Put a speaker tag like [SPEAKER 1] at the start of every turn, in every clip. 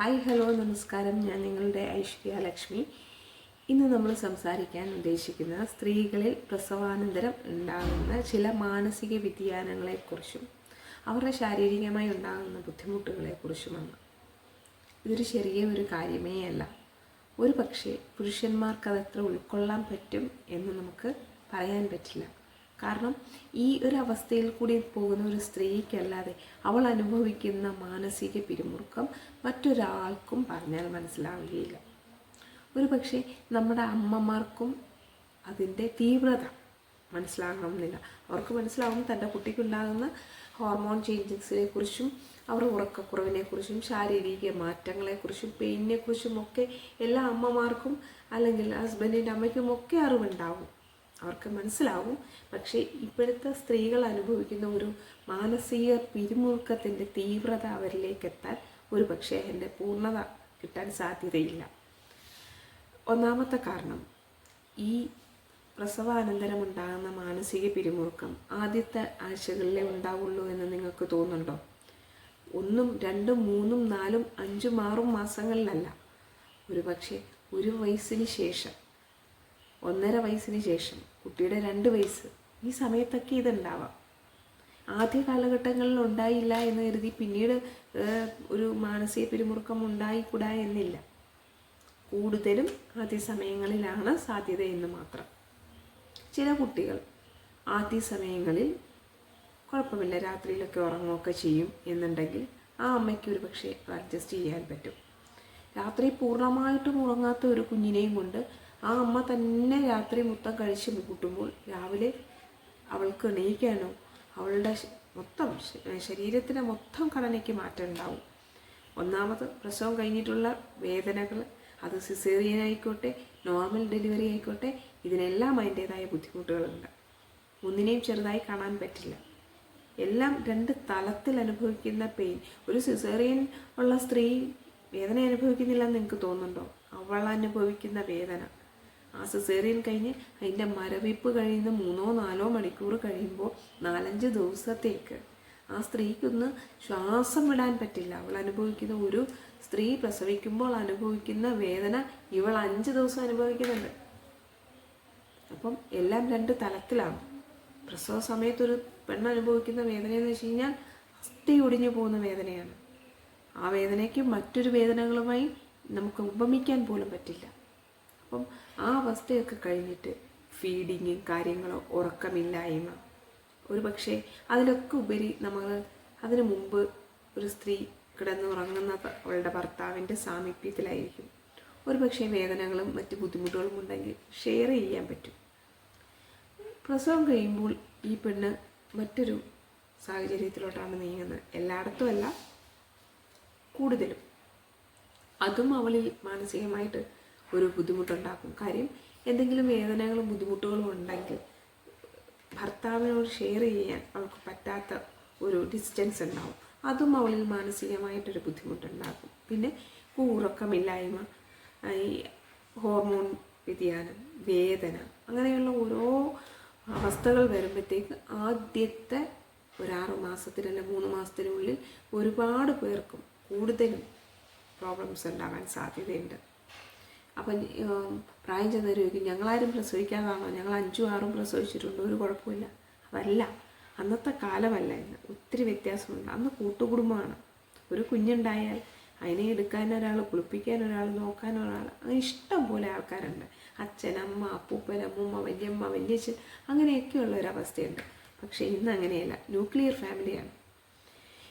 [SPEAKER 1] Hi hello നമസ്കാരം. ഞാൻ നിങ്ങളുടെ ഐശ്വര്യ ലക്ഷ്മി. ഇന്ന് നമ്മൾ സംസാരിക്കാൻ ഉദ്ദേശിക്കുന്നത് സ്ത്രീകളിൽ പ്രസവാനന്തരം ഉണ്ടാകുന്ന ചില മാനസിക വ്യതിയാനങ്ങളെക്കുറിച്ചും അവരുടെ ശാരീരികമായി ഉണ്ടാകുന്ന ബുദ്ധിമുട്ടുകളെക്കുറിച്ചുമാണ്. ഇതൊരു ചെറിയ ഒരു കാര്യമേ അല്ല. ഒരു പക്ഷേ പുരുഷന്മാർക്ക് അതത്ര ഉൾക്കൊള്ളാൻ പറ്റും എന്ന് നമുക്ക് പറയാൻ പറ്റില്ല. കാരണം ഈ ഒരു അവസ്ഥയിൽ കൂടി പോകുന്ന ഒരു സ്ത്രീക്കല്ലാതെ അവൾ അനുഭവിക്കുന്ന മാനസിക പിരിമുറുക്കം മറ്റൊരാൾക്കും പറഞ്ഞാൽ മനസ്സിലാവുകയില്ല. ഒരു പക്ഷേ നമ്മുടെ അമ്മമാർക്കും അതിന്റെ തീവ്രത മനസ്സിലാകണമെന്നില്ല. അവർക്ക് മനസ്സിലാവും തന്റെ കുട്ടിക്കുണ്ടാകുന്ന ഹോർമോൺ ചേഞ്ചസിനെ കുറിച്ചും അവരുടെ ഉറക്കക്കുറവിനെക്കുറിച്ചും ശാരീരിക മാറ്റങ്ങളെക്കുറിച്ചും പെയിനിനെക്കുറിച്ചും ഒക്കെ എല്ലാ അമ്മമാർക്കും അല്ലെങ്കിൽ ഹസ്ബൻഡിന്റെ അമ്മയ്ക്കും ഒക്കെ അറിവുണ്ടാവും. അവർക്ക് മനസ്സിലാവും. പക്ഷേ ഇപ്പോഴത്തെ സ്ത്രീകൾ അനുഭവിക്കുന്ന ഒരു മാനസിക പിരിമുറുക്കത്തിന്റെ തീവ്രത അവരിലേക്ക് എത്താൻ ഒരു പക്ഷേ അതിന്റെ പൂർണത കിട്ടാൻ സാധ്യതയില്ല. ഒന്നാമത്തെ കാരണം ഈ പ്രസവാനന്തരമുണ്ടാകുന്ന മാനസിക പിരിമുറുക്കം ആദ്യത്തെ ആഴ്ചകളിലേ ഉണ്ടാവുള്ളൂ എന്ന് നിങ്ങൾക്ക് തോന്നുന്നുണ്ടോ? ഒന്നും രണ്ടും മൂന്നും നാലും അഞ്ചും ആറും മാസങ്ങളിലല്ല. ഒരു പക്ഷേ ഒരു വയസ്സിന് ശേഷം ഒന്നര വയസ്സിന് ശേഷം കുട്ടിയുടെ രണ്ട് വയസ്സ് ഈ സമയത്തൊക്കെ ഇതുണ്ടാവാം. ആദ്യ കാലഘട്ടങ്ങളിൽ ഉണ്ടായില്ല എന്ന് കരുതി പിന്നീട് ഒരു മാനസിക പിരിമുറുക്കം ഉണ്ടായിക്കൂടാ എന്നില്ല. കൂടുതലും ആദ്യ സമയങ്ങളിലാണ് സാധ്യത എന്ന് മാത്രം. ചില കുട്ടികൾ ആദ്യ സമയങ്ങളിൽ കുഴപ്പമില്ല രാത്രിയിലൊക്കെ ഉറങ്ങുകയൊക്കെ ചെയ്യും എന്നുണ്ടെങ്കിൽ ആ അമ്മയ്ക്ക് ഒരു പക്ഷേ അഡ്ജസ്റ്റ് ചെയ്യാൻ പറ്റും. രാത്രി പൂർണമായിട്ടും ഉറങ്ങാത്ത ഒരു കുഞ്ഞിനെയും കൊണ്ട് ആ അമ്മ തന്നെ രാത്രി മൊത്തം കഴിച്ച് കൂട്ടുമ്പോൾ രാവിലെ അവൾക്ക് എണീക്കാനോ അവളുടെ മൊത്തം ശരീരത്തിന്റെ മൊത്തം ഘടനയ്ക്ക് മാറ്റം ഉണ്ടാവും. ഒന്നാമത് പ്രസവം കഴിഞ്ഞിട്ടുള്ള വേദനകൾ അത് സിസേറിയൻ ആയിക്കോട്ടെ നോർമൽ ഡെലിവറി ആയിക്കോട്ടെ ഇതിനെല്ലാം അതിന്റേതായ ബുദ്ധിമുട്ടുകളുണ്ട്. ഒന്നിനെയും ചെറുതായി കാണാൻ പറ്റില്ല. എല്ലാം രണ്ട് തലത്തിൽ അനുഭവിക്കുന്ന പെയിൻ ഒരു സിസേറിയൻ ഉള്ള സ്ത്രീ വേദന അനുഭവിക്കുന്നില്ലെന്ന് നിങ്ങൾക്ക് തോന്നുന്നുണ്ടോ? അവൾ അനുഭവിക്കുന്ന വേദന. ആ സിസേറിയൻ കഴിഞ്ഞ് അതിന്റെ മരവിപ്പ് കഴിയുന്ന മൂന്നോ നാലോ മണിക്കൂർ കഴിയുമ്പോൾ നാലഞ്ച് ദിവസത്തേക്ക് ആ സ്ത്രീക്കൊന്ന് ശ്വാസം വിടാൻ പറ്റില്ല. അവൾ അനുഭവിക്കുന്ന ഒരു സ്ത്രീ പ്രസവിക്കുമ്പോൾ അനുഭവിക്കുന്ന വേദന ഇവൾ അഞ്ച് ദിവസം അനുഭവിക്കുന്നുണ്ട്. അപ്പം എല്ലാം രണ്ട് തലത്തിലാണ്. പ്രസവ സമയത്തൊരു പെണ്ണ് അനുഭവിക്കുന്ന വേദന എന്ന് വെച്ച് കഴിഞ്ഞാൽ അസ്ഥി ഒടിഞ്ഞു പോകുന്ന വേദനയാണ്. ആ വേദനയ്ക്ക് മറ്റൊരു വേദനകളുമായി നമുക്ക് ഉപമിക്കാൻ പോലും പറ്റില്ല. അപ്പം ആ അവസ്ഥയൊക്കെ കഴിഞ്ഞിട്ട് ഫീഡിങ്ങും കാര്യങ്ങളോ ഉറക്കമില്ലായ്മ. ഒരു പക്ഷേ അതിലൊക്കെ ഉപരി നമ്മൾ അതിനു മുമ്പ് ഒരു സ്ത്രീ കിടന്നുറങ്ങുന്ന അവളുടെ ഭർത്താവിന്റെ സാമീപ്യത്തിലായിരിക്കും. ഒരു പക്ഷേ വേദനകളും മറ്റ് ബുദ്ധിമുട്ടുകളും ഉണ്ടെങ്കിൽ ഷെയർ ചെയ്യാൻ പറ്റും. പ്രസവം കഴിയുമ്പോൾ ഈ പെണ്ണ് മറ്റൊരു സാഹചര്യത്തിലോട്ടാണ് നീങ്ങുന്നത്. എല്ലായിടത്തും അല്ല കൂടുതലും. അതും അവളിൽ മാനസികമായിട്ട് ഒരു ബുദ്ധിമുട്ടുണ്ടാക്കും. കാര്യം എന്തെങ്കിലും വേദനകളും ബുദ്ധിമുട്ടുകളും ഉണ്ടെങ്കിൽ ഭർത്താവിനോട് ഷെയർ ചെയ്യാൻ അവൾക്ക് പറ്റാത്ത ഒരു ഡിസ്റ്റൻസ് ഉണ്ടാവും. അതും അവളിൽ മാനസികമായിട്ടൊരു ബുദ്ധിമുട്ടുണ്ടാക്കും. പിന്നെ ഉറക്കമില്ലായ്മ ഈ ഹോർമോൺ വ്യതിയാനം വേദന അങ്ങനെയുള്ള ഓരോ അവസ്ഥകൾ വരുമ്പോഴത്തേക്ക് ആദ്യത്തെ ഒരാറ് അല്ലെങ്കിൽ മൂന്ന് മാസത്തിനുള്ളിൽ ഒരുപാട് പേർക്കും കൂടുതലും പ്രോബ്ലംസ് ഉണ്ടാകാൻ സാധ്യതയുണ്ട്. അപ്പം പ്രായം ചെന്നവർ ചോദിക്കും ഞങ്ങളാരും പ്രസവിക്കാതാണോ? ഞങ്ങൾ അഞ്ചും ആറും പ്രസവിച്ചിട്ടുണ്ട്? ഒരു കുഴപ്പമില്ല അതല്ല അന്നത്തെ കാലമല്ല ഇന്ന്. ഒത്തിരി വ്യത്യാസമുണ്ട്. അന്ന് കൂട്ടുകുടുംബമാണ്. ഒരു കുഞ്ഞുണ്ടായാൽ അതിനെ എടുക്കാൻ ഒരാൾ കുളിപ്പിക്കാൻ ഒരാൾ നോക്കാൻ ഒരാൾ അങ്ങനെ ഇഷ്ടം പോലെ ആൾക്കാരുണ്ട്. അച്ഛൻ അമ്മ അപ്പൂപ്പൻ അമ്മൂമ്മ വല്യമ്മ വല്യച്ഛൻ അങ്ങനെയൊക്കെയുള്ള ഒരവസ്ഥയുണ്ട് പക്ഷേ ഇന്ന് അങ്ങനെയല്ല. ന്യൂക്ലിയർ ഫാമിലിയാണ്.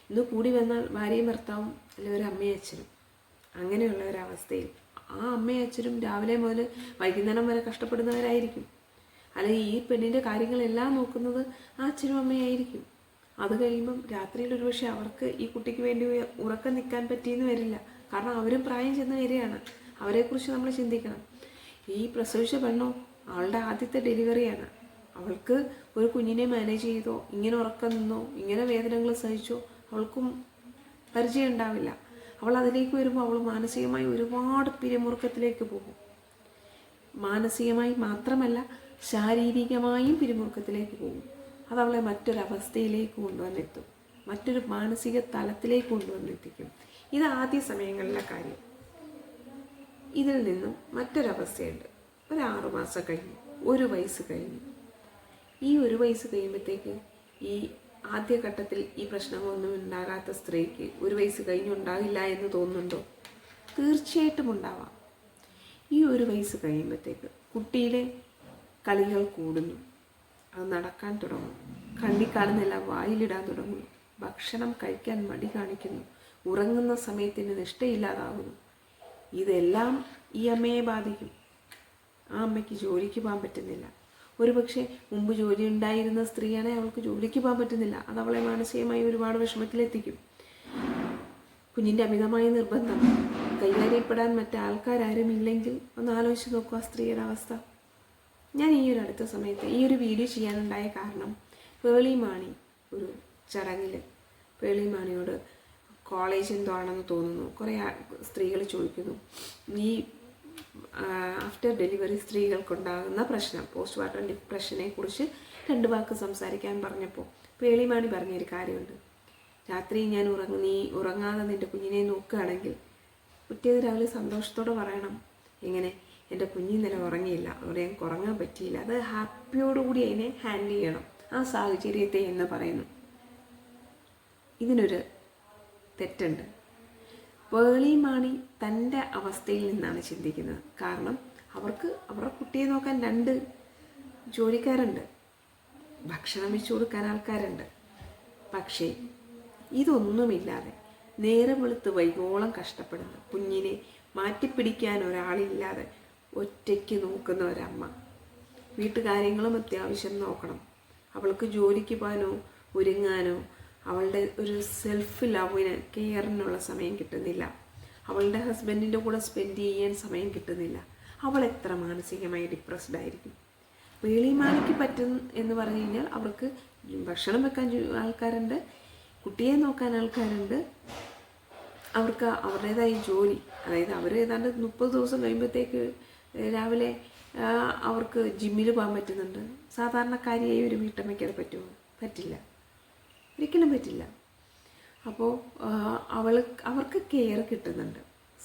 [SPEAKER 1] ഇന്ന് കൂടി വന്നാൽ ഭാര്യയും ഭർത്താവും അല്ലെങ്കിൽ ഒരു അമ്മയും അച്ഛനും. അങ്ങനെയുള്ള ഒരവസ്ഥയിൽ ആ അമ്മയും അച്ഛനും രാവിലെ മുതൽ വൈകുന്നേരം വരെ കഷ്ടപ്പെടുന്നവരായിരിക്കും. അല്ലെങ്കിൽ ഈ പെണ്ണിന്റെ കാര്യങ്ങളെല്ലാം നോക്കുന്നത് ആ അച്ഛനും അമ്മയായിരിക്കും അത് കഴിയുമ്പം രാത്രിയിൽ ഒരുപക്ഷെ അവർക്ക് ഈ കുട്ടിക്ക് വേണ്ടി ഉറക്കം നിൽക്കാൻ പറ്റിയെന്ന് വരില്ല. കാരണം അവരും പ്രായം ചെന്ന് വരികയാണ്. അവരെക്കുറിച്ച് നമ്മൾ ചിന്തിക്കണം. ഈ പ്രസവിച്ച പെണ്ണോ അവളുടെ ആദ്യത്തെ ഡെലിവറിയാണ്. അവൾക്ക് ഒരു കുഞ്ഞിനെ മാനേജ് ചെയ്തോ ഇങ്ങനെ ഉറക്കം നിന്നോ ഇങ്ങനെ വേദനകൾ സഹിച്ചോ അവൾക്കും പരിചയം ഉണ്ടാവില്ല. അവൾ അതിലേക്ക് വരുമ്പോൾ അവൾ മാനസികമായി ഒരുപാട് പിരിമുറുക്കത്തിലേക്ക് പോകും. മാനസികമായി മാത്രമല്ല ശാരീരികമായും പിരിമുറുക്കത്തിലേക്ക് പോകും. അതവളെ മറ്റൊരവസ്ഥയിലേക്ക് കൊണ്ടുവന്നെത്തും. മറ്റൊരു മാനസിക തലത്തിലേക്ക് കൊണ്ടുവന്നെത്തിക്കും. ഇത് ആദ്യ സമയങ്ങളിലെ കാര്യം. ഇതിൽ നിന്നും മറ്റൊരവസ്ഥയുണ്ട്. ഒരു ആറുമാസം കഴിഞ്ഞു. ഒരു വയസ്സ് കഴിഞ്ഞു. ഈ ഒരു വയസ്സ് കഴിയുമ്പോഴത്തേക്ക് ഈ ആദ്യഘട്ടത്തിൽ ഈ പ്രശ്നങ്ങളൊന്നും ഉണ്ടാകാത്ത സ്ത്രീക്ക് ഒരു വയസ്സ് കഴിഞ്ഞുണ്ടാകില്ല എന്ന് തോന്നുന്നുണ്ടോ? തീർച്ചയായിട്ടും ഉണ്ടാവാം. ഈ ഒരു വയസ്സ് കഴിയുമ്പോഴത്തേക്ക് കുട്ടിയിലെ കളികൾ കൂടുന്നു. അത് നടക്കാൻ തുടങ്ങും. കണ്ണി കാണുന്നില്ല വായിലിടാൻ തുടങ്ങുന്നു. ഭക്ഷണം കഴിക്കാൻ മടി കാണിക്കുന്നു. ഉറങ്ങുന്ന സമയത്തിന് നിഷ്ഠയില്ലാതാകുന്നു. ഇതെല്ലാം ഈ അമ്മയെ ബാധിക്കും. ആ അമ്മയ്ക്ക് ജോലിക്ക് പോകാൻ പറ്റുന്നില്ല. ഒരുപക്ഷെ മുമ്പ് ജോലി ഉണ്ടായിരുന്ന സ്ത്രീയാണെ അവൾക്ക് ജോലിക്ക് പോകാൻ പറ്റുന്നില്ല. അത് അവളെ മാനസികമായി ഒരുപാട് വിഷമത്തിലെത്തിക്കും. കുഞ്ഞിന്റെ അമിതമായ നിർബന്ധം. കൈകാര്യപ്പെടാൻ മറ്റാൾക്കാരും ഇല്ലെങ്കിൽ ഒന്ന് ആലോചിച്ച് നോക്കുക സ്ത്രീയുടെ അവസ്ഥ. ഞാൻ ഈ ഒരു അടുത്ത സമയത്ത് ഈ ഒരു വീഡിയോ ചെയ്യാനുണ്ടായ കാരണം പേളി മാണി ഒരു ചടങ്ങിൽ പേളി മാണിയോട് കോളേജ് എന്തോ ആണെന്ന് തോന്നുന്നു. കുറേ സ്ത്രീകൾ ചോദിക്കുന്നു. ഈ ആഫ്റ്റർ ഡെലിവറി സ്ത്രീകൾക്കുണ്ടാകുന്ന പ്രശ്നം പോസ്റ്റ് ഡിപ്രഷനെ കുറിച്ച് രണ്ട് വാക്ക് സംസാരിക്കാൻ പറഞ്ഞപ്പോൾ പേളിമാണി പറഞ്ഞൊരു കാര്യമുണ്ട്. രാത്രി ഞാൻ ഉറങ്ങി നീ ഉറങ്ങാതെ നിന്റെ കുഞ്ഞിനെ നോക്കുകയാണെങ്കിൽ പിറ്റേത് രാവിലെ സന്തോഷത്തോടെ പറയണം. എങ്ങനെ? എന്റെ കുഞ്ഞ് ഉറങ്ങിയില്ല. അവിടെ ഞങ്ങൾക്ക് ഉറങ്ങാൻ പറ്റിയില്ല. അത് ഹാപ്പിയോടുകൂടി അതിനെ ഹാൻഡിൽ ചെയ്യണം. ആ സാഹചര്യത്തെ എന്ന് പറയുന്നു. ഇതിനൊരു തെറ്റുണ്ട്. പേളി മാണി തന്റെ അവസ്ഥയിൽ നിന്നാണ് ചിന്തിക്കുന്നത്. കാരണം അവർക്ക് അവരുടെ കുട്ടിയെ നോക്കാൻ രണ്ട് ജോലിക്കാരുണ്ട്. ഭക്ഷണം വെച്ചു കൊടുക്കാൻ ആൾക്കാരുണ്ട്. പക്ഷേ ഇതൊന്നുമില്ലാതെ നേരം വെളുത്ത് വൈകോളം കഷ്ടപ്പെടുന്ന. കുഞ്ഞിനെ മാറ്റിപ്പിടിക്കാൻ ഒരാളില്ലാതെ ഒറ്റയ്ക്ക് നോക്കുന്ന ഒരമ്മ. വീട്ടുകാര്യങ്ങളും അത്യാവശ്യം നോക്കണം. അവൾക്ക് ജോലിക്ക് പോകാനോ ഒരുങ്ങാനോ അവളുടെ ഒരു സെൽഫ് ലവിന് കെയറിനുള്ള സമയം കിട്ടുന്നില്ല. അവളുടെ ഹസ്ബൻഡിന്റെ കൂടെ സ്പെൻഡ് ചെയ്യാൻ സമയം കിട്ടുന്നില്ല. അവൾ എത്ര മാനസികമായി ഡിപ്രസ്ഡ് ആയിരിക്കും. വേളിമാലയ്ക്ക് പറ്റും എന്ന് പറഞ്ഞു കഴിഞ്ഞാൽ അവർക്ക് ഭക്ഷണം വെക്കാൻ ആൾക്കാരുണ്ട് കുട്ടിയെ നോക്കാൻ ആൾക്കാരുണ്ട്. അവർക്ക് അവരുടേതായ ജോലി അതായത് അവർ ഏതാണ്ട് മുപ്പത് ദിവസം കഴിയുമ്പോഴത്തേക്ക് രാവിലെ അവർക്ക് ജിമ്മിൽ പോകാൻ പറ്റുന്നുണ്ട്. സാധാരണക്കാരിയായി ഒരു വീട്ടമ്മയ്ക്ക് അത് പറ്റുമോ? പറ്റില്ല. ഒരിക്കലും പറ്റില്ല. അപ്പോൾ അവൾ അവർക്ക് കെയർ കിട്ടുന്നുണ്ട്.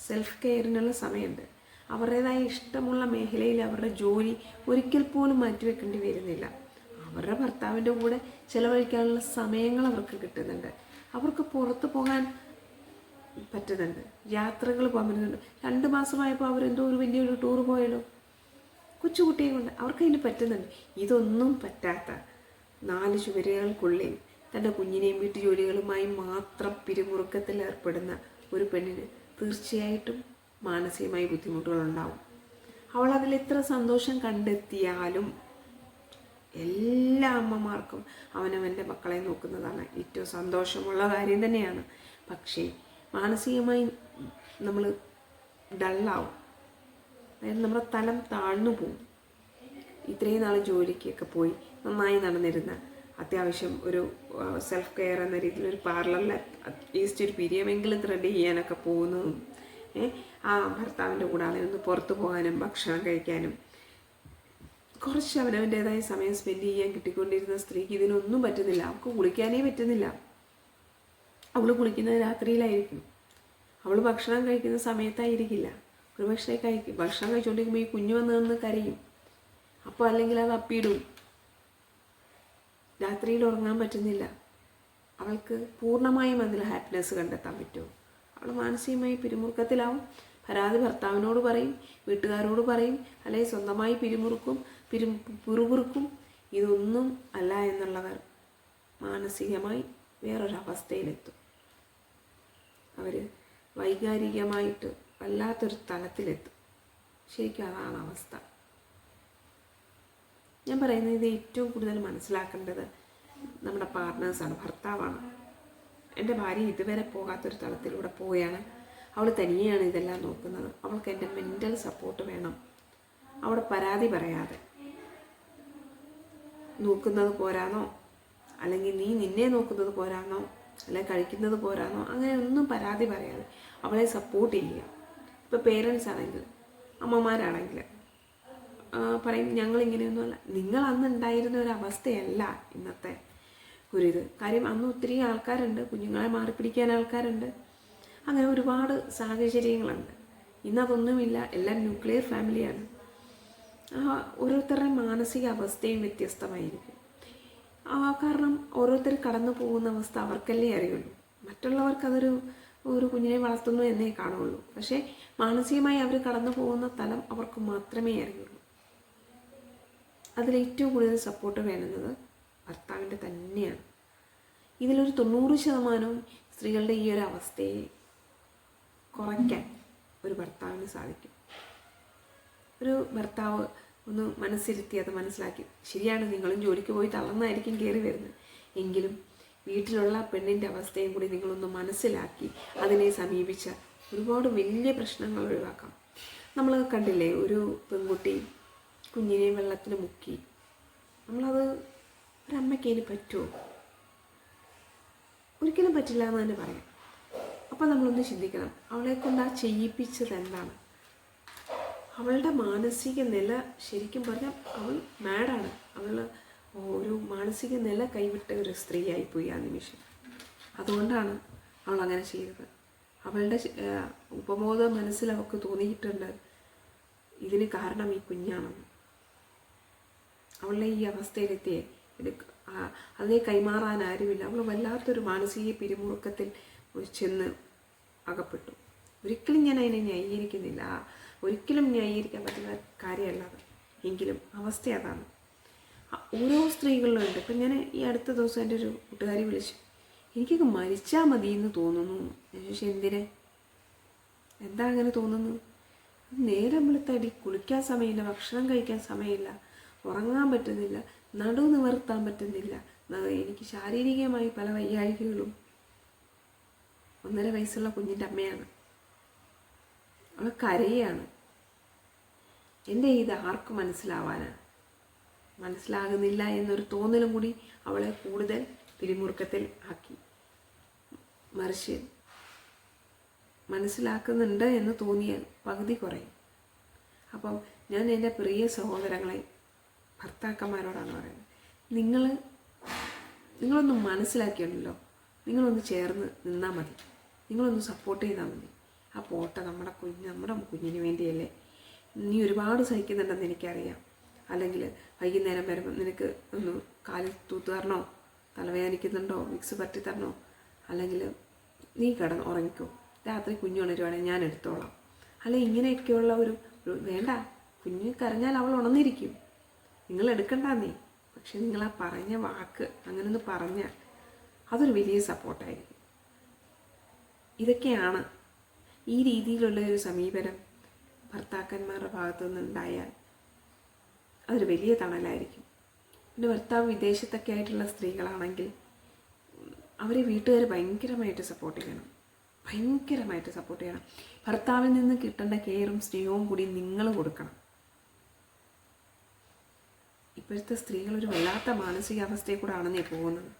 [SPEAKER 1] സെൽഫ് കെയറിനുള്ള സമയമുണ്ട്. അവരുടേതായ ഇഷ്ടമുള്ള മേഖലയിൽ അവരുടെ ജോലി ഒരിക്കൽ പോലും മാറ്റിവെക്കേണ്ടി വരുന്നില്ല. അവരുടെ ഭർത്താവിന്റെ കൂടെ ചിലവഴിക്കാനുള്ള സമയങ്ങൾ അവർക്ക് കിട്ടുന്നുണ്ട്. അവർക്ക് പുറത്തു പോകാൻ പറ്റുന്നുണ്ട്. യാത്രകൾ പോകാൻ പറ്റുന്നുണ്ട്. രണ്ട് മാസമായപ്പോൾ അവരെന്തോ ഒരു വലിയൊരു ടൂർ പോയല്ലോ. കൊച്ചുകുട്ടിയെ കൊണ്ട് അവർക്ക് അതിന് പറ്റുന്നുണ്ട്. ഇതൊന്നും പറ്റാത്ത നാല് ചുവരുകൾക്കുള്ളിൽ തന്റെ കുഞ്ഞിനെയും വീട്ടുജോലികളുമായി മാത്രം പിരിമുറുക്കത്തിൽ ഏർപ്പെടുന്ന ഒരു പെണ്ണിന് തീർച്ചയായിട്ടും മാനസികമായി ബുദ്ധിമുട്ടുകളുണ്ടാവും. അവൾ അതിൽ എത്ര സന്തോഷം കണ്ടെത്തിയാലും എല്ലാ അമ്മമാർക്കും അവനവന്റെ മക്കളെ നോക്കുന്നതാണ് ഏറ്റവും സന്തോഷമുള്ള കാര്യം തന്നെയാണ്. പക്ഷേ മാനസികമായി നമ്മൾ ഡള്ളാവും. അതായത് നമ്മുടെ തലം താഴ്ന്നു പോവും. ഇത്രയും നാൾ ജോലിക്കൊക്കെ പോയി നന്നായി നടന്നിരുന്ന അത്യാവശ്യം ഒരു സെൽഫ് കെയർ എന്ന രീതിയിൽ ഒരു പാർലറിൽ അറ്റ്ലീസ്റ്റ് ഒരു പിരിയമെങ്കിലും ത്രെഡ് ചെയ്യാനൊക്കെ പോകുന്നതും ആ ഭർത്താവിന്റെ കൂടാതെ ഒന്ന് പുറത്തു പോകാനും ഭക്ഷണം കഴിക്കാനും. കുറച്ച് അവനവന്റെതായ സമയം സ്പെൻഡ് ചെയ്യാൻ കിട്ടിക്കൊണ്ടിരുന്ന സ്ത്രീക്ക് ഇതിനൊന്നും പറ്റുന്നില്ല. അവൾക്ക് കുളിക്കാനേ പറ്റുന്നില്ല. അവൾ കുളിക്കുന്നത് രാത്രിയിലായിരിക്കും. അവൾ ഭക്ഷണം കഴിക്കുന്ന സമയത്തായിരിക്കില്ല. ഒരു പക്ഷേ കഴിക്കും. ഭക്ഷണം കഴിച്ചുകൊണ്ടിരിക്കുമ്പോൾ ഈ കുഞ്ഞു വന്ന് നിന്ന് കരയും. അപ്പോൾ അല്ലെങ്കിൽ അത് അപ്പിയിടും രാത്രിയിൽ ഉറങ്ങാൻ പറ്റുന്നില്ല. അവൾക്ക് പൂർണമായും അതിൽ ഹാപ്പിനെസ് കണ്ടെത്താൻ പറ്റുമോ? അവൾ മാനസികമായി പിരിമുറുക്കത്തിലാവും. പരാതി ഭർത്താവിനോട് പറയും വീട്ടുകാരോട് പറയും അല്ലെങ്കിൽ സ്വന്തമായി പിരിമുറുക്കും പിരി പിറുപിറുക്കും. ഇതൊന്നും അല്ല എന്നുള്ളവർ മാനസികമായി വേറൊരവസ്ഥയിലെത്തും. അവർ വൈകാരികമായിട്ട് വല്ലാത്തൊരു തലത്തിലെത്തും. ശരിക്കും അതാണ് അവസ്ഥ. ഞാൻ പറയുന്നത് ഇത് ഏറ്റവും കൂടുതൽ മനസ്സിലാക്കേണ്ടത് നമ്മുടെ പാർട്ട്നേഴ്സാണ് ഭർത്താവാണ്. എന്റെ ഭാര്യ ഇതുവരെ പോകാത്തൊരു തലത്തിലൂടെ പോവുകയാണ് അവൾ തനിയെയാണ് ഇതെല്ലാം നോക്കുന്നത്. അവൾക്ക് എന്റെ മെന്റൽ സപ്പോർട്ട് വേണം. അവിടെ പരാതി പറയാതെ. നോക്കുന്നത് പോരാന്നോ? അല്ലെങ്കിൽ നീ നിന്നെ നോക്കുന്നത് പോരാന്നോ? അല്ലെങ്കിൽ കഴിക്കുന്നത് പോരാന്നോ? അങ്ങനെ ഒന്നും പരാതി പറയാതെ അവളെ സപ്പോർട്ട് ചെയ്യുക. ഇപ്പോൾ പേരൻസ് ആണെങ്കിൽ അമ്മമാരാണെങ്കിൽ പറയും ഞങ്ങൾ ഇങ്ങനെയൊന്നുമല്ല നിങ്ങൾ അന്ന് ഉണ്ടായിരുന്ന ഒരു അവസ്ഥയല്ല ഇന്നത്തെ ഒരു ഇത്. കാര്യം അന്ന് ഒത്തിരി ആൾക്കാരുണ്ട്. കുഞ്ഞുങ്ങളെ മാറി പിടിക്കാൻ ആൾക്കാരുണ്ട്. അങ്ങനെ ഒരുപാട് സാഹചര്യങ്ങളുണ്ട്. ഇന്നതൊന്നുമില്ല. എല്ലാം ന്യൂക്ലിയർ ഫാമിലിയാണ്. ആ ഓരോരുത്തരുടെ മാനസിക അവസ്ഥയും വ്യത്യസ്തമായിരിക്കും. ആ കാരണം ഓരോരുത്തർ കടന്നു പോകുന്ന അവസ്ഥ അവർക്കല്ലേ അറിയുള്ളൂ. മറ്റുള്ളവർക്ക് അതൊരു ഒരു കുഞ്ഞിനെ വളർത്തുന്നു എന്നേ കാണുള്ളൂ. പക്ഷേ മാനസികമായി അവർ കടന്നു പോകുന്ന തലം അവർക്ക് മാത്രമേ അറിയുള്ളൂ. അതിൽ ഏറ്റവും കൂടുതൽ സപ്പോർട്ട് വേണ്ടുന്നത് ഭർത്താവിന്റെ തന്നെയാണ്. ഇതിലൊരു തൊണ്ണൂറ് ശതമാനവും സ്ത്രീകളുടെ ഈ ഒരു അവസ്ഥയെ കുറയ്ക്കാൻ ഒരു ഭർത്താവിന് സാധിക്കും. ഒരു ഭർത്താവ് ഒന്ന് മനസ്സിരുത്തി അത് മനസ്സിലാക്കി ശരിയാണ് നിങ്ങളും ജോലിക്ക് പോയി തളർന്നായിരിക്കും കയറി വരുന്നത്. എങ്കിലും വീട്ടിലുള്ള പെണ്ണിന്റെ അവസ്ഥയും കൂടി നിങ്ങളൊന്ന് മനസ്സിലാക്കി അതിനെ സമീപിച്ച ഒരുപാട് വലിയ പ്രശ്നങ്ങൾ ഒഴിവാക്കാം. നമ്മൾ കണ്ടില്ലേ ഒരു പെൺകുട്ടി കുഞ്ഞിനെ വെള്ളത്തിൽ മുക്കി. നമ്മളത് ഒരമ്മയ്ക്ക് പറ്റുമോ? ഒരിക്കലും പറ്റില്ല എന്ന് തന്നെ പറയാം. അപ്പം നമ്മളൊന്ന് ചിന്തിക്കണം. അവളെ കൊണ്ട് ആ ചെയ്യിപ്പിച്ചത് എന്താണ്? അവളുടെ മാനസിക നില ശരിക്കും പറഞ്ഞാൽ അവൾ മാഡാണ്. അവൾ ഒരു മാനസിക നില കൈവിട്ട ഒരു സ്ത്രീയായിപ്പോയി ആ നിമിഷം. അതുകൊണ്ടാണ് അവൾ അങ്ങനെ ചെയ്തത്. അവളുടെ ഉപബോധ മനസ്സിൽ അവൾക്ക് തോന്നിയിട്ടുണ്ട്. ഇതിന് കാരണം ഈ കുഞ്ഞാണെന്ന്. അവളെ ഈ അവസ്ഥയിലെത്തിയെ. എടുക്ക അതിനെ കൈമാറാൻ ആരുമില്ല. അവൾ വല്ലാത്തൊരു മാനസിക പിരിമുറുക്കത്തിൽ ചെന്ന് അകപ്പെട്ടു. ഒരിക്കലും ഞാൻ അതിനെ ന്യായീകരിക്കുന്നില്ല. ഒരിക്കലും ന്യായീകരിക്കാൻ പറ്റുന്ന കാര്യമല്ല അത് എങ്കിലും അവസ്ഥ അതാണ്. ഓരോ സ്ത്രീകളിലും ഉണ്ട്. ഇപ്പം ഞാൻ ഈ അടുത്ത ദിവസം എന്റെ ഒരു കൂട്ടുകാരി വിളിച്ചു. എനിക്കൊക്കെ മരിച്ചാൽ മതി എന്ന് തോന്നുന്നു ചോദിച്ചു എന്തിന്? എന്താ അങ്ങനെ തോന്നുന്നു? നേരം വെളുത്തടി കുളിക്കാൻ സമയമില്ല ഭക്ഷണം കഴിക്കാൻ സമയമില്ല. ഉറങ്ങാൻ പറ്റുന്നില്ല നടു നിവർത്താൻ പറ്റുന്നില്ല. എനിക്ക് ശാരീരികമായി പല വയ്യാഴികകളും ഒന്നര വയസ്സുള്ള കുഞ്ഞിന്റെ അമ്മയാണ്. അവൾ കരയാണ്. എന്റെ ഇത് ആർക്ക് മനസ്സിലാവാനാണ്. മനസ്സിലാകുന്നില്ല എന്നൊരു തോന്നലും കൂടി അവളെ കൂടുതൽ പിരിമുറുക്കത്തിൽ ആക്കി. മറിച്ച് മനസ്സിലാക്കുന്നുണ്ട് എന്ന് തോന്നിയാൽ പകുതി കുറയും. അപ്പം ഞാൻ എന്റെ പ്രിയ സഹോദരങ്ങളെ ഭർത്താക്കന്മാരോടാണ് പറയുന്നത്. നിങ്ങൾ നിങ്ങളൊന്ന് മനസ്സിലാക്കിയുണ്ടല്ലോ. നിങ്ങളൊന്ന് ചേർന്ന് നിന്നാൽ മതി. നിങ്ങളൊന്ന് സപ്പോർട്ട് ചെയ്താൽ മതി. ആ പോട്ടെ നമ്മുടെ കുഞ്ഞ് നമ്മുടെ കുഞ്ഞിന് വേണ്ടിയല്ലേ. നീ ഒരുപാട് സഹിക്കുന്നുണ്ടെന്ന് എനിക്കറിയാം. അല്ലെങ്കിൽ വൈകുന്നേരം വരുമ്പോൾ നിനക്ക് ഒന്ന് കാലിൽ തൂത്ത് തരണോ? തലവേദനിക്കുന്നുണ്ടോ? മിക്സ് പറ്റി തരണോ? അല്ലെങ്കിൽ നീ കിടന്ന് ഉറങ്ങിക്കോ. രാത്രി കുഞ്ഞു ഉണരുവാണെങ്കിൽ ഞാൻ എടുത്തോളാം. അല്ല ഇങ്ങനെയൊക്കെയുള്ള ഒരു വേണ്ട. കുഞ്ഞ് കരഞ്ഞാൽ അവൾ ഉണർന്നിരിക്കും. നിങ്ങൾ എടുക്കണ്ട നീ. പക്ഷെ നിങ്ങൾ ആ പറഞ്ഞ വാക്ക് അങ്ങനെ ഒന്ന് പറഞ്ഞാൽ അതൊരു വലിയ സപ്പോർട്ടായിരിക്കും. ഇതൊക്കെയാണ് ഈ രീതിയിലുള്ള ഒരു സമീപനം ഭർത്താക്കന്മാരുടെ ഭാഗത്തു നിന്നുണ്ടായാൽ അതൊരു വലിയ തണലായിരിക്കും. പിന്നെ ഭർത്താവ് വിദേശത്തൊക്കെ ആയിട്ടുള്ള സ്ത്രീകളാണെങ്കിൽ അവരെ വീട്ടുകാർ ഭയങ്കരമായിട്ട് സപ്പോർട്ട് ചെയ്യണം. ഭയങ്കരമായിട്ട് സപ്പോർട്ട് ചെയ്യണം. ഭർത്താവിൽ നിന്ന് കിട്ടേണ്ട കെയറും സ്നേഹവും കൂടി നിങ്ങൾ കൊടുക്കണം. ഇപ്പോഴത്തെ സ്ത്രീകൾ ഒരു വല്ലാത്ത മാനസികാവസ്ഥയിൽ കൂടെ ആണെന്നേ പോകുന്നത്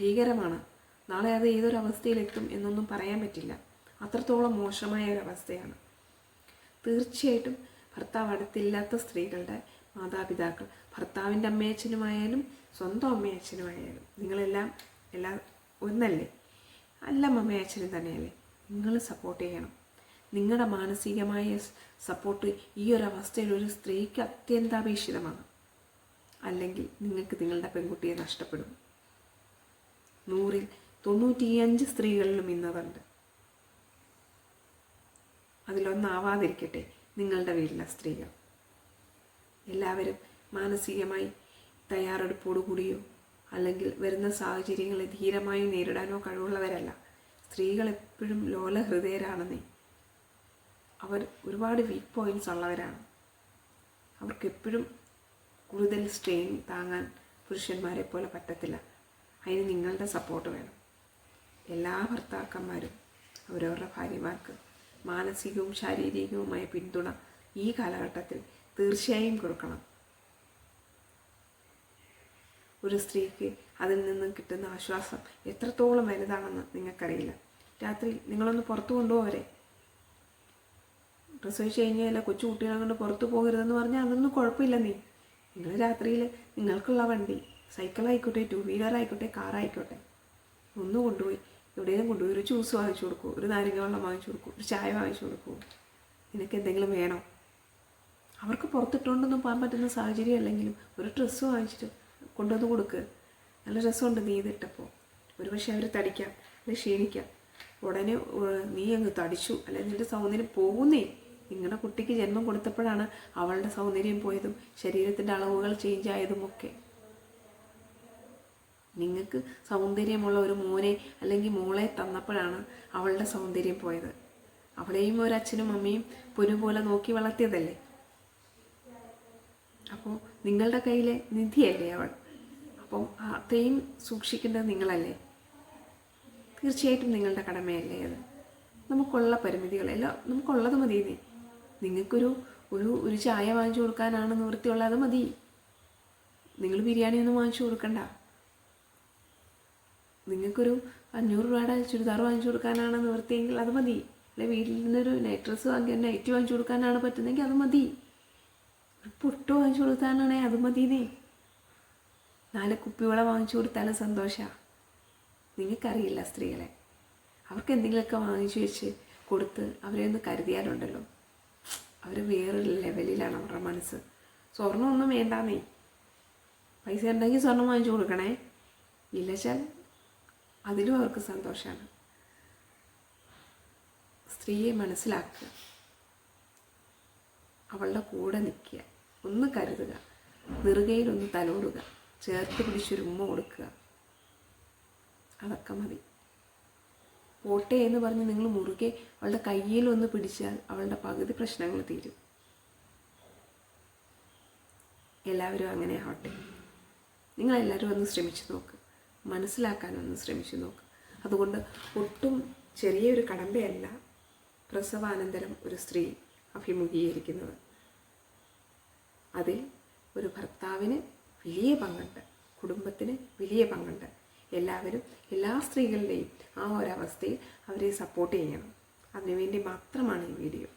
[SPEAKER 1] ഭീകരമാണ്. നാളെ അത് ഏതൊരു അവസ്ഥയിലെത്തും എന്നൊന്നും പറയാൻ പറ്റില്ല. അത്രത്തോളം മോശമായ ഒരവസ്ഥയാണ് തീർച്ചയായിട്ടും ഭർത്താവ് അടുത്തില്ലാത്ത സ്ത്രീകളുടെ മാതാപിതാക്കൾ ഭർത്താവിന്റെ അമ്മയച്ഛനുമായാലും സ്വന്തം അമ്മയച്ഛനുമായാലും നിങ്ങളെല്ലാം എല്ലാ ഒന്നല്ലേ? എല്ലാം അമ്മയച്ഛനും തന്നെയല്ലേ? നിങ്ങൾ സപ്പോർട്ട് ചെയ്യണം. നിങ്ങളുടെ മാനസികമായ സപ്പോർട്ട് ഈ ഒരു അവസ്ഥയിൽ ഒരു സ്ത്രീക്ക് അത്യന്താപേക്ഷിതമാണ്. അല്ലെങ്കിൽ നിങ്ങൾക്ക് നിങ്ങളുടെ പെൺകുട്ടിയെ നഷ്ടപ്പെടും. നൂറിൽ തൊണ്ണൂറ്റിയഞ്ച് സ്ത്രീകളിലും ഇന്നതുണ്ട്. അതിലൊന്നാവാതിരിക്കട്ടെ നിങ്ങളുടെ വീട്ടിലെ സ്ത്രീകൾ. എല്ലാവരും മാനസികമായി തയ്യാറെടുപ്പോടുകൂടിയോ അല്ലെങ്കിൽ വരുന്ന സാഹചര്യങ്ങളെ ധീരമായി നേരിടാനോ കഴിവുള്ളവരല്ല. സ്ത്രീകൾ എപ്പോഴും ലോല ഹൃദയരാണെന്നേ അവർ ഒരുപാട് വീക്ക് പോയിന്റ്സ് ഉള്ളവരാണ്. അവർക്ക് എപ്പോഴും കൂടുതൽ സ്ട്രെയിൻ താങ്ങാൻ പുരുഷന്മാരെ പോലെ പറ്റത്തില്ല. അതിന് നിങ്ങളുടെ സപ്പോർട്ട് വേണം. എല്ലാ ഭർത്താക്കന്മാരും അവരവരുടെ ഭാര്യമാർക്ക് മാനസികവും ശാരീരികവുമായ പിന്തുണ ഈ കാലഘട്ടത്തിൽ തീർച്ചയായും കൊടുക്കണം. ഒരു സ്ത്രീക്ക് അതിൽ നിന്നും കിട്ടുന്ന ആശ്വാസം എത്രത്തോളം വലുതാണെന്ന് നിങ്ങൾക്കറിയില്ല. രാത്രി നിങ്ങളൊന്ന് പുറത്തു കൊണ്ടുപോകരെ പ്രസവിച്ച് കഴിഞ്ഞാൽ കൊച്ചു കുട്ടികളെ കൊണ്ട് പുറത്തു പോകരുതെന്ന് പറഞ്ഞാൽ അതൊന്നും കുഴപ്പമില്ല നീ. നിങ്ങൾ രാത്രിയിൽ നിങ്ങൾക്കുള്ള വണ്ടി സൈക്കിളായിക്കോട്ടെ ടു വീലർ ആയിക്കോട്ടെ കാറായിക്കോട്ടെ ഒന്ന് കൊണ്ടുപോയി എവിടെയെങ്കിലും കൊണ്ടുപോയി ഒരു ജ്യൂസ് വാങ്ങിച്ചു കൊടുക്കൂ ഒരു നാരങ്ങ വെള്ളം വാങ്ങിച്ചു കൊടുക്കൂ ഒരു ചായ വാങ്ങിച്ചു കൊടുക്കൂ നിനക്ക് എന്തെങ്കിലും വേണോ? അവർക്ക് പുറത്തിട്ടുകൊണ്ടൊന്നും പോകാൻ പറ്റുന്ന സാഹചര്യം അല്ലെങ്കിലും ഒരു ഡ്രസ്സ് വാങ്ങിച്ചിട്ട് കൊണ്ടുവന്ന് കൊടുക്ക്. നല്ല രസമുണ്ട് നീ ഇതിട്ടപ്പോൾ ഒരു പക്ഷേ അവർ തടിക്കാം അല്ലെങ്കിൽ ക്ഷീണിക്കാം. ഉടനെ നീ അങ്ങ് തടിച്ചു അല്ലെങ്കിൽ നിന്റെ സൗന്ദര്യം പോകുന്നേ. നിങ്ങളുടെ കുട്ടിക്ക് ജന്മം കൊടുത്തപ്പോഴാണ് അവളുടെ സൗന്ദര്യം പോയതും ശരീരത്തിന്റെ അളവുകൾ ചേഞ്ച് ആയതുമൊക്കെ. നിങ്ങൾക്ക് സൗന്ദര്യമുള്ള ഒരു മോനെ അല്ലെങ്കിൽ മോളെ തന്നപ്പോഴാണ് അവളുടെ സൗന്ദര്യം പോയത്. അവളെയും ഒരു അച്ഛനും അമ്മയും പൊന്നു പോലെ നോക്കി വളർത്തിയതല്ലേ? അപ്പോൾ നിങ്ങളുടെ കയ്യിലെ നിധിയല്ലേ അവൾ? അപ്പം അത്രയും സൂക്ഷിക്കേണ്ടത് നിങ്ങളല്ലേ? തീർച്ചയായിട്ടും നിങ്ങളുടെ കടമയല്ലേ അത്? നമുക്കുള്ള പരിമിതികളെല്ലാം നമുക്കുള്ളത് മതിയെന്നേ. നിങ്ങൾക്കൊരു ഒരു ഒരു ചായ വാങ്ങിച്ചു കൊടുക്കാനാണ് നിവൃത്തിയുള്ളത് അത് മതി. നിങ്ങൾ ബിരിയാണി ഒന്നും വാങ്ങിച്ചു കൊടുക്കണ്ട. നിങ്ങൾക്കൊരു അഞ്ഞൂറ് രൂപയുടെ ചുരിദാർ വാങ്ങിച്ചു കൊടുക്കാനാണ് നിവൃത്തിയെങ്കിൽ അത് മതി. അല്ലെ വീട്ടിൽ നിന്നൊരു നൈറ്റ് ഡ്രസ്സ് വാങ്ങി നൈറ്റ് വാങ്ങിച്ചു കൊടുക്കാനാണ് പറ്റുന്നതെങ്കിൽ അത് മതി. ഒരു പുട്ട് വാങ്ങിച്ചു കൊടുക്കാനാണെങ്കിൽ അത് മതിയെന്നേ. നാല് കുപ്പിവള വാങ്ങിച്ചു കൊടുത്താലും സന്തോഷമാണ് നിങ്ങൾക്കറിയില്ല സ്ത്രീകളെ. അവർക്ക് എന്തെങ്കിലുമൊക്കെ വാങ്ങിച്ചു വെച്ച് കൊടുത്ത് അവരെ ഒന്ന് കരുതിയാലുണ്ടല്ലോ. അവർ വേറൊരു ലെവലിലാണ് അവരുടെ മനസ്സ്. സ്വർണമൊന്നും വേണ്ടാന്നേ പൈസ ഉണ്ടെങ്കിൽ സ്വർണം വാങ്ങിച്ചു കൊടുക്കണേ. ഇല്ലച്ചാൽ അതിലും അവർക്ക് സന്തോഷമാണ് സ്ത്രീയെ മനസ്സിലാക്കുക. അവളുടെ കൂടെ നിൽക്കുക. ഒന്ന് കരുതുക. നിറുകയിലൊന്ന് തലോടുക. ചേർത്ത് പിടിച്ചൊരു ഉമ്മ കൊടുക്കുക. അതൊക്കെ മതി. പോട്ടെ എന്ന് പറഞ്ഞ് നിങ്ങൾ മുറുകെ അവളുടെ കയ്യിൽ ഒന്ന് പിടിച്ചാൽ അവളുടെ പകുതി പ്രശ്നങ്ങൾ തീരും. എല്ലാവരും അങ്ങനെ ആവട്ടെ. നിങ്ങളെല്ലാവരും ഒന്ന് ശ്രമിച്ചു നോക്ക്. മനസ്സിലാക്കാനൊന്ന് ശ്രമിച്ചു നോക്ക്. അതുകൊണ്ട് ഒട്ടും ചെറിയൊരു കടമ്പയല്ല പ്രസവാനന്തരം ഒരു സ്ത്രീ അഭിമുഖീകരിക്കുന്നത്. അതിൽ ഒരു ഭർത്താവിന് വലിയ പങ്കുണ്ട് കുടുംബത്തിന് വലിയ പങ്കുണ്ട്. എല്ലാവരും എല്ലാ സ്ത്രീകളുടെയും ആ ഒരവസ്ഥയിൽ അവരെ സപ്പോർട്ട് ചെയ്യണം. അതിനുവേണ്ടി മാത്രമാണ് ഈ വീഡിയോ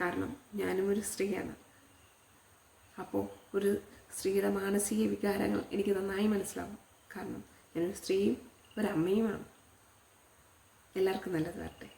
[SPEAKER 1] കാരണം ഞാനും ഒരു സ്ത്രീയാണ്. അപ്പോൾ ഒരു സ്ത്രീയുടെ മാനസിക വികാരങ്ങൾ എനിക്ക് നന്നായി മനസ്സിലാവും. കാരണം ഞാനൊരു സ്ത്രീയും ഒരമ്മയുമാണ് എല്ലാവർക്കും നല്ലത് വരട്ടെ.